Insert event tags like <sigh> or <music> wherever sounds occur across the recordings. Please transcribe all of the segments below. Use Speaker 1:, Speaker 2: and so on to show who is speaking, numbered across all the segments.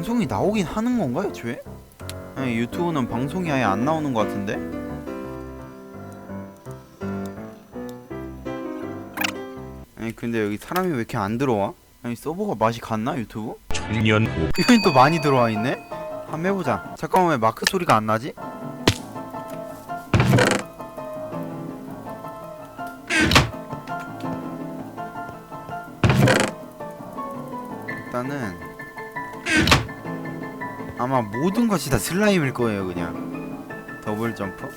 Speaker 1: 방송이 나오긴 하는 건가 애초에? 아니 유튜브는 방송이 아예 안 나오는 것 같은데? 아니 근데 여기 사람이 왜 이렇게 안 들어와? 아니 서버가 맛이 갔나 유튜브?
Speaker 2: 오
Speaker 1: 이건 또 많이 들어와 있네? 한번 해보자 잠깐만 왜 마크 소리가 안 나지? 일단은 아마 모든 것이 다 슬라임일 거예요 그냥 더블 점프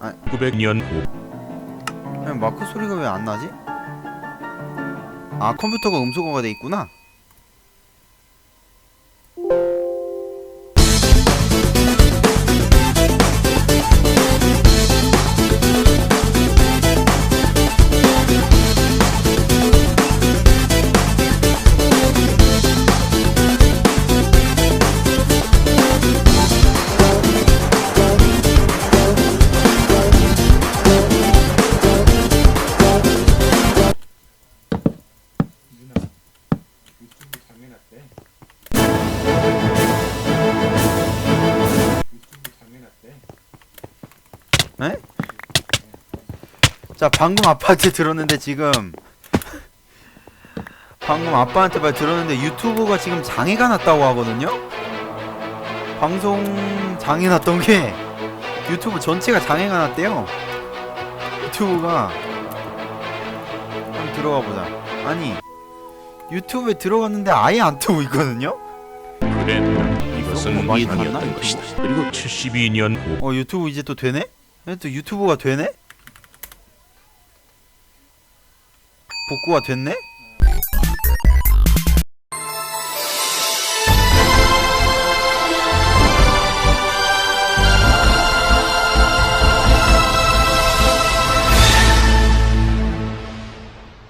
Speaker 1: 아.
Speaker 2: 900년 오
Speaker 1: 그냥 마크 소리가 왜 안 나지? 아 컴퓨터가 음소거가 돼 있구나
Speaker 3: 유튜브 장애났대.
Speaker 1: 자 방금 아빠한테 들었는데 지금 <laughs> 방금 아빠한테 말 들었는데 유튜브가 지금 장애가 났다고 하거든요? 방송 장애 났던 게 유튜브 전체가 장애가 났대요. 유튜브가 한번 들어가 보자. 아니 유튜브에 들어갔는데 아예 안 뜨고 있거든요
Speaker 2: 그랬다 이것은
Speaker 1: 많이 유튜브?
Speaker 2: 것이다 그리고 72년
Speaker 1: 오어 유튜브 이제 또 되네? 에, 또 유튜브가 되네? 복구가 됐네?